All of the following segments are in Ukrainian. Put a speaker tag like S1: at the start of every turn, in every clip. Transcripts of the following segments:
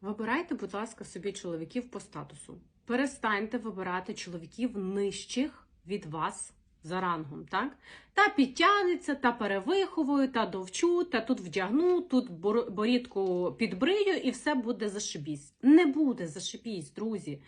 S1: Вибирайте, будь ласка, собі чоловіків по статусу. Перестаньте вибирати чоловіків нижчих від вас за рангом, так? Та підтягнеться, та перевиховую, та довчу, та тут вдягну, тут бор- борідку підбрию, і все буде зашибісь. Не буде зашибісь, друзі.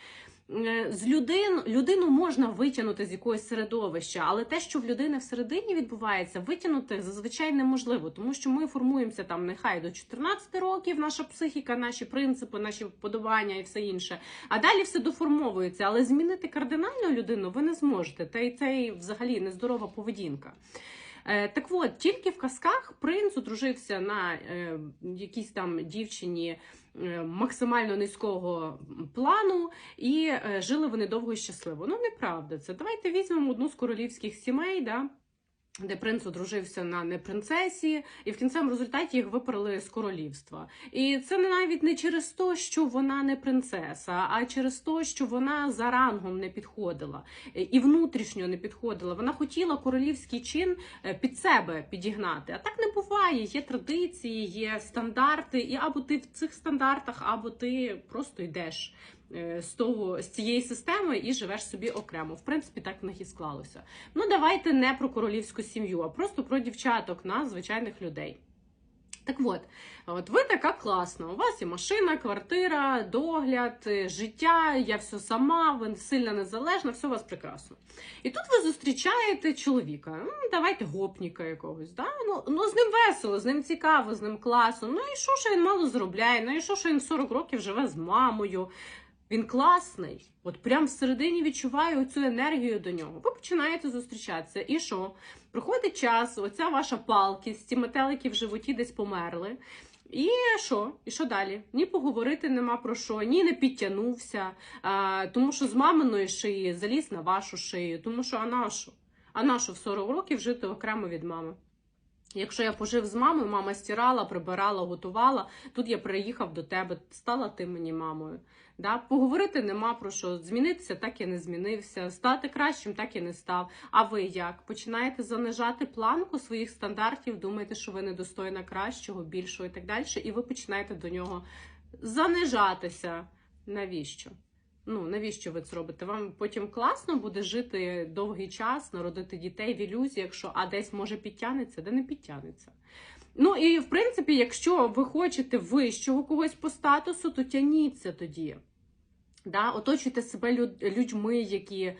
S1: Е, З людин, людину можна витягнути з якогось середовища, але те, що в людини всередині відбувається, витягнути зазвичай неможливо, тому що ми формуємося там нехай до 14 років, наша психіка, наші принципи, наші вподобання і все інше. А далі все доформовується, але змінити кардинально людину ви не зможете. Та й це взагалі нездорова поведінка. Е, Так от, тільки в казках принц одружився на е, якійсь там дівчині е, максимально низького плану, і жили вони довго і щасливо. Ну, неправда це. Давайте візьмемо одну з королівських сімей, да, де принц одружився на не принцесі, і в кінцевому результаті їх виперли з королівства. І це навіть не через те, що вона не принцеса, а через те, що вона за рангом не підходила е, і внутрішньо не підходила. Вона хотіла королівський чин е, під себе підігнати. А так не буває. Є традиції, є стандарти, і або ти в цих стандартах, або ти просто йдеш з того з цієї системи і живеш собі окремо. В принципі, так в них і склалося. Ну, давайте не про королівську сім'ю, а просто про дівчаток на звичайних людей. Так от, от ви така класна. У вас є машина, квартира, догляд, е, життя, я все сама, ви сильно незалежна, все у вас прекрасно. І тут ви зустрічаєте чоловіка. Давайте гопніка якогось. Да? Ну, ну з ним весело, з ним цікаво, з ним класно. Ну і що, що він мало заробляє? Ну і що, що він в 40 років живе з мамою? Він класний. От прям всередині відчуваю цю енергію до нього. Ви починаєте зустрічатися. І що? Проходить час, оця ваша палкість, ці метелики в животі десь померли. І що? І що далі? Ні поговорити нема про що, ні не підтягнувся, а, тому що з маминої шиї заліз на вашу шию, тому що а нашу? А нашу в 40 років жити окремо від мами. Якщо я пожив з мамою, мама стирала, прибирала, готувала. Тут я приїхав до тебе, стала ти мені мамою. Да? Поговорити нема про що. Змінитися так і не змінився, стати кращим так і не став. А ви як? Починаєте занижати планку своїх стандартів, думаєте, що ви недостойна кращого, більшого і так далі, і ви починаєте до нього занижатися. Навіщо? Ну, навіщо ви це робите? Вам потім класно буде жити довгий час, народити дітей в ілюзіях, що а десь може підтягнеться, де не підтягнеться. Ну і в принципі, якщо ви хочете вищого когось по статусу, то тяніться тоді. Да, оточуйте себе людьми, які е,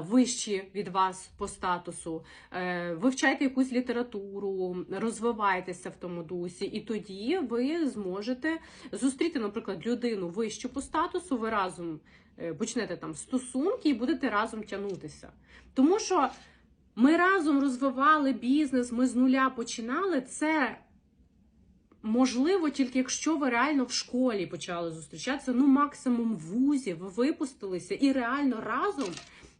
S1: вищі від вас по статусу, е, вивчайте якусь літературу, розвивайтеся в тому дусі, і тоді ви зможете зустріти, наприклад, людину вищу по статусу, ви разом е, почнете там стосунки і будете разом тягнутися. Тому що ми разом розвивали бізнес, ми з нуля починали. Це можливо тільки якщо ви реально в школі почали зустрічатися, ну максимум в вузі, ви випустилися і реально разом.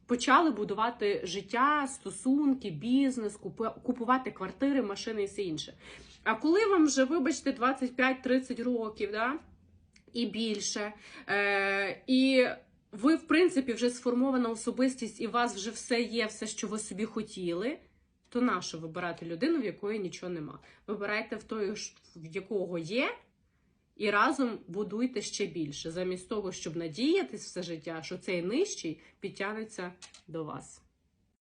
S1: Почали будувати життя, стосунки, бізнес, купу- купувати квартири, машини і все інше. А коли вам вже, вибачте, 25-30 років, да? і більше, е, і ви, в принципі, вже сформована особистість, і у вас вже все є, все, що ви собі хотіли, то нащо вибирати людину, в якої нічого нема? Вибирайте в той, в якого є, і разом будуйте ще більше, замість того, щоб надіятись все життя, що цей нижчий підтягнеться до вас.